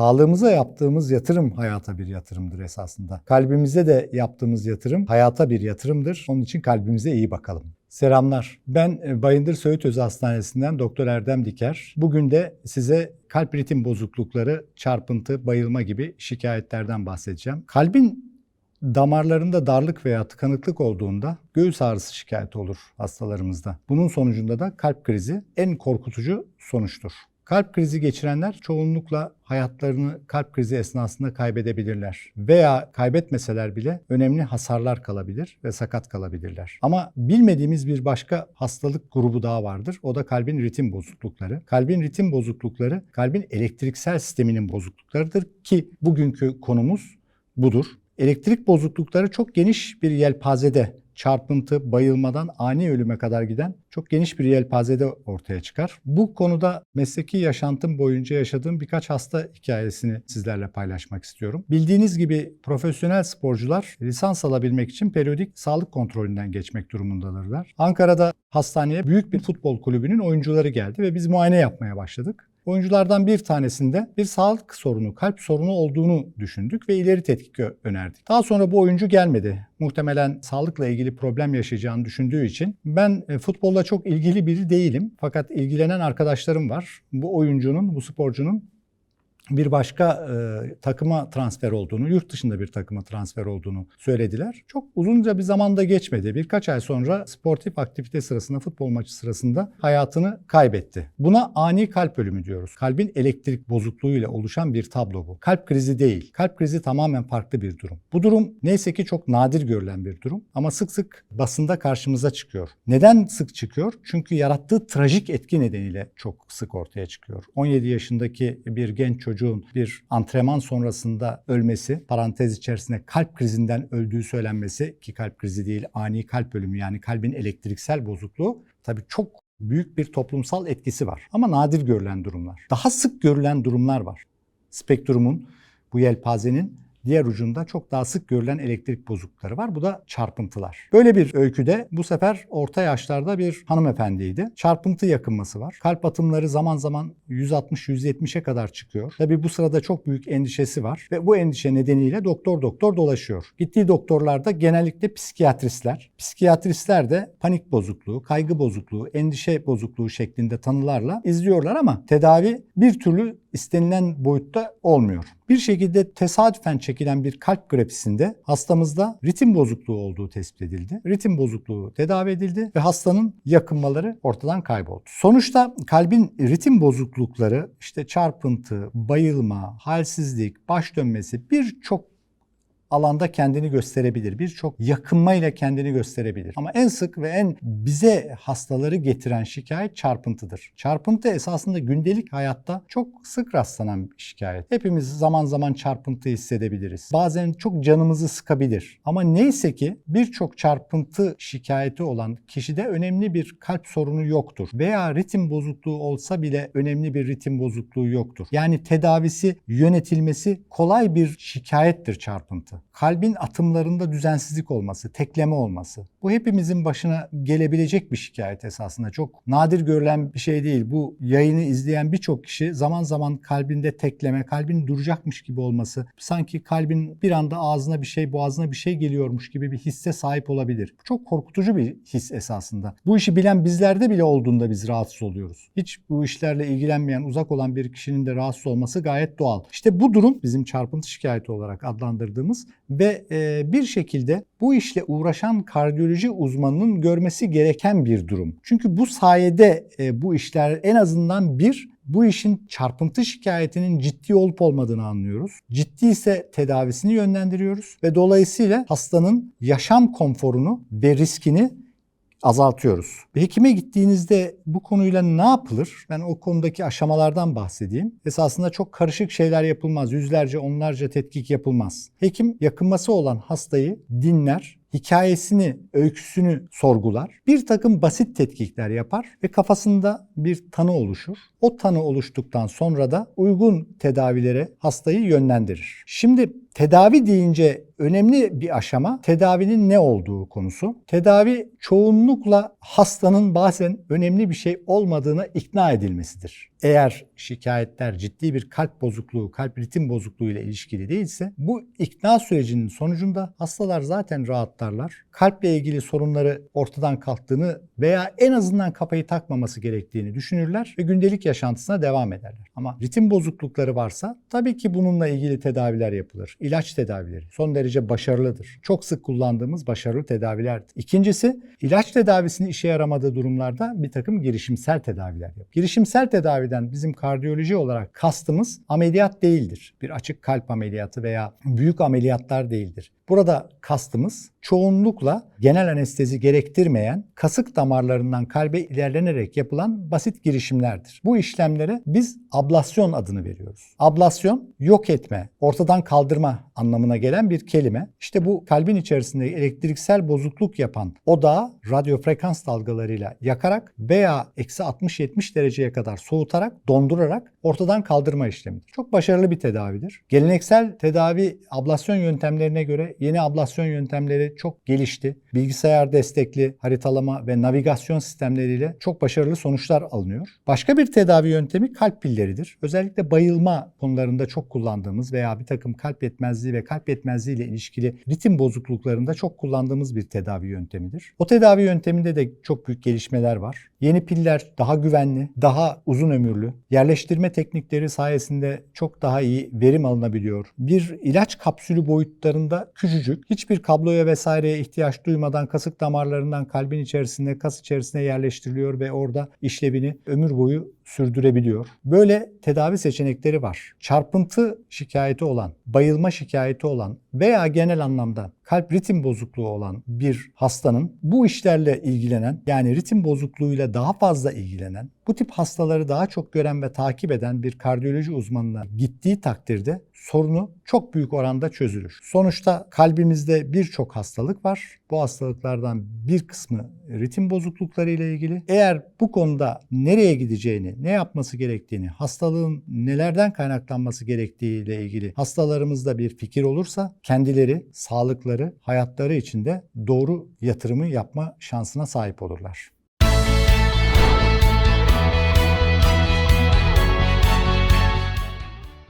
Sağlığımıza yaptığımız yatırım hayata bir yatırımdır esasında. Kalbimize de yaptığımız yatırım hayata bir yatırımdır. Onun için kalbimize iyi bakalım. Selamlar. Ben e, Bayındır Söğüt Özü Hastanesi'nden Doktor Erdem Diker. Bugün de size kalp ritim bozuklukları, çarpıntı, bayılma gibi şikayetlerden bahsedeceğim. Kalbin damarlarında darlık veya tıkanıklık olduğunda göğüs ağrısı şikayeti olur hastalarımızda. Bunun sonucunda da kalp krizi en korkutucu sonuçtur. Kalp krizi geçirenler çoğunlukla hayatlarını kalp krizi esnasında kaybedebilirler. Veya kaybetmeseler bile önemli hasarlar kalabilir ve sakat kalabilirler. Ama bilmediğimiz bir başka hastalık grubu daha vardır. O da kalbin ritim bozuklukları. Kalbin ritim bozuklukları kalbin elektriksel sisteminin bozukluklarıdır ki bugünkü konumuz budur. Elektrik bozuklukları çok geniş bir yelpazede çarpıntı, bayılmadan ani ölüme kadar giden çok geniş bir yelpazede ortaya çıkar. Bu konuda mesleki yaşantım boyunca yaşadığım birkaç hasta hikayesini sizlerle paylaşmak istiyorum. Bildiğiniz gibi profesyonel sporcular lisans alabilmek için periyodik sağlık kontrolünden geçmek durumundadırlar. Ankara'da hastaneye büyük bir futbol kulübünün oyuncuları geldi ve biz muayene yapmaya başladık. Oyunculardan bir tanesinde bir sağlık sorunu, kalp sorunu olduğunu düşündük ve ileri tetkik önerdik. Daha sonra bu oyuncu gelmedi. Muhtemelen sağlıkla ilgili problem yaşayacağını düşündüğü için ben e, futbolla çok ilgili biri değilim. Fakat ilgilenen arkadaşlarım var. Bu oyuncunun, bu sporcunun bir başka e, takıma transfer olduğunu, yurt dışında bir takıma transfer olduğunu söylediler. Çok uzunca bir zamanda geçmedi. Birkaç ay sonra sportif aktivite sırasında, futbol maçı sırasında hayatını kaybetti. Buna ani kalp ölümü diyoruz. Kalbin elektrik bozukluğuyla oluşan bir tablo bu. Kalp krizi değil. Kalp krizi tamamen farklı bir durum. Bu durum neyse ki çok nadir görülen bir durum ama sık sık basında karşımıza çıkıyor. Neden sık çıkıyor? Çünkü yarattığı trajik etki nedeniyle çok sık ortaya çıkıyor. 17 yaşındaki bir genç çocuk çocuğun bir antrenman sonrasında ölmesi, parantez içerisinde kalp krizinden öldüğü söylenmesi ki kalp krizi değil ani kalp ölümü yani kalbin elektriksel bozukluğu tabii çok büyük bir toplumsal etkisi var. Ama nadir görülen durumlar. Daha sık görülen durumlar var. Spektrumun, bu yelpazenin diğer ucunda çok daha sık görülen elektrik bozuklukları var. Bu da çarpıntılar. Böyle bir öyküde bu sefer orta yaşlarda bir hanımefendiydi. Çarpıntı yakınması var. Kalp atımları zaman zaman 160-170'e kadar çıkıyor. Tabi bu sırada çok büyük endişesi var ve bu endişe nedeniyle doktor doktor dolaşıyor. Gittiği doktorlar da genellikle psikiyatristler. Psikiyatristler de panik bozukluğu, kaygı bozukluğu, endişe bozukluğu şeklinde tanılarla izliyorlar ama tedavi bir türlü istenilen boyutta olmuyor. Bir şekilde tesadüfen çekilen bir kalp grafisinde hastamızda ritim bozukluğu olduğu tespit edildi. Ritim bozukluğu tedavi edildi ve hastanın yakınmaları ortadan kayboldu. Sonuçta kalbin ritim bozuklukları işte çarpıntı, bayılma, halsizlik, baş dönmesi birçok alanda kendini gösterebilir. Birçok yakınmayla kendini gösterebilir. Ama en sık ve en bize hastaları getiren şikayet çarpıntıdır. Çarpıntı esasında gündelik hayatta çok sık rastlanan bir şikayet. Hepimiz zaman zaman çarpıntı hissedebiliriz. Bazen çok canımızı sıkabilir. Ama neyse ki birçok çarpıntı şikayeti olan kişide önemli bir kalp sorunu yoktur. Veya ritim bozukluğu olsa bile önemli bir ritim bozukluğu yoktur. Yani tedavisi, yönetilmesi kolay bir şikayettir çarpıntı kalbin atımlarında düzensizlik olması, tekleme olması. Bu hepimizin başına gelebilecek bir şikayet esasında. Çok nadir görülen bir şey değil. Bu yayını izleyen birçok kişi zaman zaman kalbinde tekleme, kalbin duracakmış gibi olması, sanki kalbin bir anda ağzına bir şey, boğazına bir şey geliyormuş gibi bir hisse sahip olabilir. Bu çok korkutucu bir his esasında. Bu işi bilen bizlerde bile olduğunda biz rahatsız oluyoruz. Hiç bu işlerle ilgilenmeyen, uzak olan bir kişinin de rahatsız olması gayet doğal. İşte bu durum bizim çarpıntı şikayeti olarak adlandırdığımız ve e, bir şekilde bu işle uğraşan kardiyoloji uzmanının görmesi gereken bir durum. Çünkü bu sayede e, bu işler en azından bir bu işin çarpıntı şikayetinin ciddi olup olmadığını anlıyoruz. Ciddi ise tedavisini yönlendiriyoruz ve dolayısıyla hastanın yaşam konforunu ve riskini azaltıyoruz. Hekime gittiğinizde bu konuyla ne yapılır? Ben o konudaki aşamalardan bahsedeyim. Esasında çok karışık şeyler yapılmaz. Yüzlerce, onlarca tetkik yapılmaz. Hekim yakınması olan hastayı dinler, hikayesini, öyküsünü sorgular. Bir takım basit tetkikler yapar ve kafasında bir tanı oluşur. O tanı oluştuktan sonra da uygun tedavilere hastayı yönlendirir. Şimdi tedavi deyince önemli bir aşama tedavinin ne olduğu konusu. Tedavi çoğunlukla hastanın bazen önemli bir şey olmadığına ikna edilmesidir. Eğer şikayetler ciddi bir kalp bozukluğu, kalp ritim bozukluğu ile ilişkili değilse bu ikna sürecinin sonucunda hastalar zaten rahatlarlar. Kalple ilgili sorunları ortadan kalktığını veya en azından kafayı takmaması gerektiğini düşünürler ve gündelik yaşantısına devam ederler. Ama ritim bozuklukları varsa tabii ki bununla ilgili tedaviler yapılır. İlaç tedavileri son derece başarılıdır. Çok sık kullandığımız başarılı tedavilerdir. İkincisi ilaç tedavisinin işe yaramadığı durumlarda bir takım girişimsel tedaviler yapılır. Girişimsel tedaviden bizim kardiyoloji olarak kastımız ameliyat değildir. Bir açık kalp ameliyatı veya büyük ameliyatlar değildir. Burada kastımız çoğunlukla genel anestezi gerektirmeyen kasık damarlarından kalbe ilerlenerek yapılan basit girişimlerdir. Bu işlemlere biz ablasyon adını veriyoruz. Ablasyon yok etme, ortadan kaldırma anlamına gelen bir kelime. İşte bu kalbin içerisinde elektriksel bozukluk yapan odağı radyo frekans dalgalarıyla yakarak veya eksi 60-70 dereceye kadar soğutarak, dondurarak ortadan kaldırma işlemidir. Çok başarılı bir tedavidir. Geleneksel tedavi ablasyon yöntemlerine göre yeni ablasyon yöntemleri çok gelişti. Bilgisayar destekli haritalama ve navigasyon sistemleriyle çok başarılı sonuçlar alınıyor. Başka bir tedavi yöntemi kalp pilleridir. Özellikle bayılma konularında çok kullandığımız veya bir takım kalp yetmezliği ve kalp yetmezliği ile ilişkili ritim bozukluklarında çok kullandığımız bir tedavi yöntemidir. O tedavi yönteminde de çok büyük gelişmeler var. Yeni piller daha güvenli, daha uzun ömürlü, yerleştirme teknikleri sayesinde çok daha iyi verim alınabiliyor. Bir ilaç kapsülü boyutlarında küçücük, hiçbir kabloya vesaireye ihtiyaç duymadan kasık damarlarından kalbin içerisine, kas içerisine yerleştiriliyor ve orada işlevini ömür boyu sürdürebiliyor. Böyle tedavi seçenekleri var. Çarpıntı şikayeti olan, bayılma şikayeti olan veya genel anlamda kalp ritim bozukluğu olan bir hastanın bu işlerle ilgilenen yani ritim bozukluğuyla daha fazla ilgilenen, bu tip hastaları daha çok gören ve takip eden bir kardiyoloji uzmanına gittiği takdirde sorunu çok büyük oranda çözülür. Sonuçta kalbimizde birçok hastalık var. Bu hastalıklardan bir kısmı ritim bozuklukları ile ilgili. Eğer bu konuda nereye gideceğini, ne yapması gerektiğini, hastalığın nelerden kaynaklanması gerektiği ile ilgili hastalarımızda bir fikir olursa kendileri, sağlıkları, hayatları içinde doğru yatırımı yapma şansına sahip olurlar.